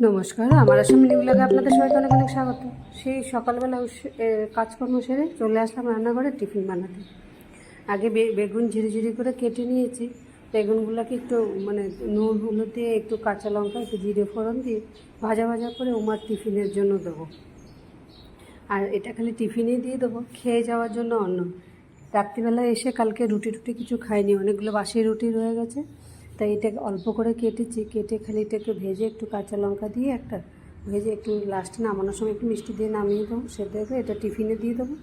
নমস্কার, আমার আসাম নিউলাগে আপনাদের সবাইকে অনেক অনেক স্বাগত। সেই সকালবেলা কাজকর্ম সেরে চলে আসলাম রান্নাঘরে টিফিন বানাতে। আগে বেগুন ঝিরি ঝিরি করে কেটে নিয়েছি। বেগুনগুলোকে একটু মানে নুন, হলুদ দিয়ে, একটু কাঁচা লঙ্কা, একটু জিরে ফোড়ন দিয়ে ভাজা ভাজা করে উমার টিফিনের জন্য দেবো। আর এটা খালি টিফিনে দিয়ে দেবো, খেয়ে যাওয়ার জন্য অন্য। রাত্রিবেলা এসে কালকে রুটি টুটি কিছু খাইনি, অনেকগুলো বাসি রুটি রয়ে গেছে। তাই এটাকে অল্প করে কেটেছি, কেটে খালি এটাকে ভেজে একটু কাঁচা লঙ্কা দিয়ে একটা ভেজে একটু লাস্টে নামানোর সময় একটু মিষ্টি দিয়ে নামিয়ে দেবো সেটা করে এটা টিফিনে দিয়ে দেবো।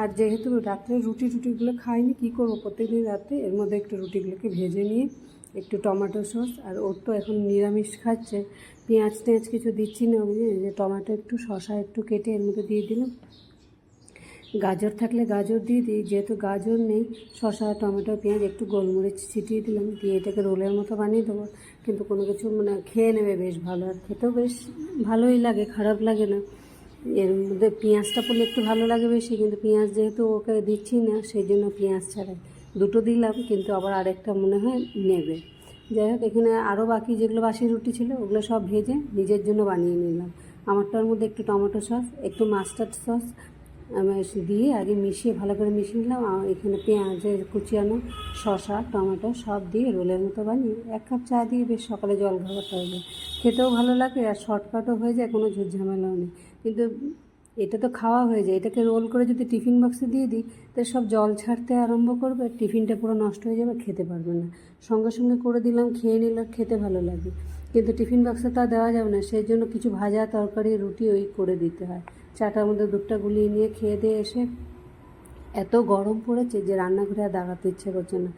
আর যেহেতু রাত্রে রুটি টুটিগুলো খাইনি, কী করব? প্রত্যেকদিন রাত্রে এর মধ্যে একটু রুটিগুলোকে ভেজে নিয়ে একটু টমেটো সস আর ওর তো এখন নিরামিষ খাচ্ছে। পেঁয়াজ টেঁয়াজ কিছু দিচ্ছি না বুঝলি যে টমেটো একটু শশা একটু কেটে এর মধ্যে দিয়ে দিলাম। গাজর থাকলে গাজর দিয়ে দিই, যেহেতু গাজর নেই, শসা, টমেটো, পেঁয়াজ একটু গোলমরিচ ছিটিয়ে দিলাম, দিয়ে এটাকে রোলের মতো বানিয়ে দেবো। কিন্তু কোনো কিছু মানে খেয়ে নেবে বেশ ভালো, আর খেতেও বেশ ভালোই লাগে, খারাপ লাগে না। এর মধ্যে পেঁয়াজটা পড়লে একটু ভালো লাগে বেশি, কিন্তু পেঁয়াজ যেহেতু ওকে দিচ্ছি না, সেই জন্য পেঁয়াজ ছাড়াই। দুটো দিলাম, কিন্তু আবার আরেকটা মনে হয় নেবে। যাই হোক, এখানে আরও বাকি যেগুলো বাসি রুটি ছিল, ওগুলো সব ভেজে নিজের জন্য বানিয়ে নিলাম। আমারটার মধ্যে একটু টমেটো সস, একটু মাস্টার্ড সস দিয়ে আগে মিশিয়ে ভালো করে মিশিয়ে নিলাম। এখানে পেঁয়াজের কুচিয়ানো শসা, টমেটো সব দিয়ে রোলের মতো বানিয়ে এক কাপ চা দিয়ে বেশ সকালে জল খাবারটা হয়ে যায় খেতেও ভালো লাগে আর শর্টকাটও হয়ে যায়, কোনো ঝুটঝামেলাও নেই। কিন্তু এটা তো খাওয়া হয়ে যায়। এটাকে রোল করে যদি টিফিন বক্সে দিয়ে দিই, তাহলে সব জল ছাড়তে আরম্ভ করবে, টিফিনটা পুরো নষ্ট হয়ে যাবে, খেতে পারবে না। সঙ্গে সঙ্গে করে দিলাম, খেয়ে নিলে খেতে ভালো লাগে। কিন্তু টিফিন বক্সে তা দেওয়া যাবে না, সেই জন্য কিছু ভাজা, তরকারি, রুটি ওই করে দিতে হয়। চাটার মধ্যে দুধটা গুলিয়ে নিয়ে খেয়ে দিয়ে এসে এত গরম পড়েছে যে রান্নাঘরে আর দাঁড়াতে ইচ্ছে করছে না।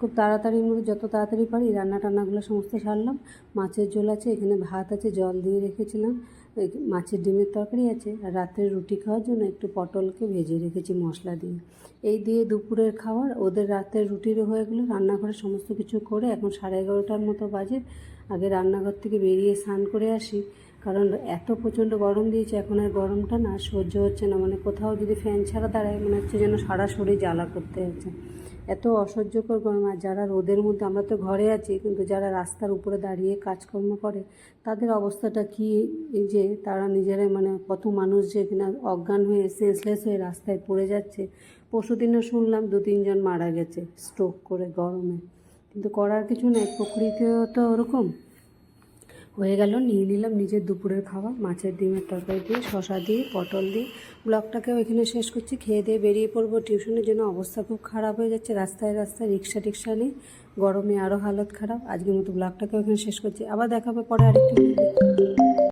খুব তাড়াতাড়ির মধ্যে যত তাড়াতাড়ি পারি রান্না টান্নাগুলো সমস্ত সারলাম। মাছের ঝোল আছে, এখানে ভাত আছে, জল দিয়ে রেখেছিলাম। মাছের ডিমের তরকারি আছে, আর রাত্রে রুটি খাওয়ার জন্য একটু পটলকে ভেজে রেখেছি মশলা দিয়ে। এই দিয়ে দুপুরের খাবার, ওদের রাতের রুটিরও হয়ে গেলো রান্নাঘরে সমস্ত কিছু করে এখন সাড়ে এগারোটার মতো বাজে। আগে রান্নাঘর থেকে বেরিয়ে স্নান করে আসি, কারণ এত প্রচণ্ড গরম দিয়েছে, এখন আর গরমটা না, সহ্য হচ্ছে না। মানে কোথাও যদি ফ্যান ছাড়া দাঁড়ায়, মনে হচ্ছে যেন সারা শরীর জ্বালা করতে হচ্ছে। এত অসহ্যকর গরম, আর যারা রোদের মধ্যে, আমরা তো ঘরে আছি, কিন্তু যারা রাস্তার উপরে দাঁড়িয়ে কাজকর্ম করে, তাদের অবস্থাটা কি? যে তারা নিজেরাই মানে কত মানুষ যে কিনা অজ্ঞান হয়ে সেন্সলেস হয়ে রাস্তায় পড়ে যাচ্ছে। পরশুদিনও শুনলাম দু, তিনজন মারা গেছে স্ট্রোক করে গরমে। কিন্তু করার কিছু নেই, প্রকৃতিও তো ওরকম। হয়ে গেল। নিয়ে নিলাম নিজের দুপুরের খাওয়া মাছের ডিমের তরকারি দিয়ে শশা দিয়ে, পটল দিয়ে। ব্লগটাকেও এখানে শেষ করছি। খেয়ে দিয়ে বেরিয়ে পড়ব। টিউশনের জন্য অবস্থা খুব খারাপ হয়ে যাচ্ছে। রাস্তায় রাস্তায় রিক্সা টিক্সা নেই। গরমে আরও হালত খারাপ। আজকের মতো ব্লগটাকেও এখানে শেষ করছি। আবার দেখাবে পরে আরেকটি।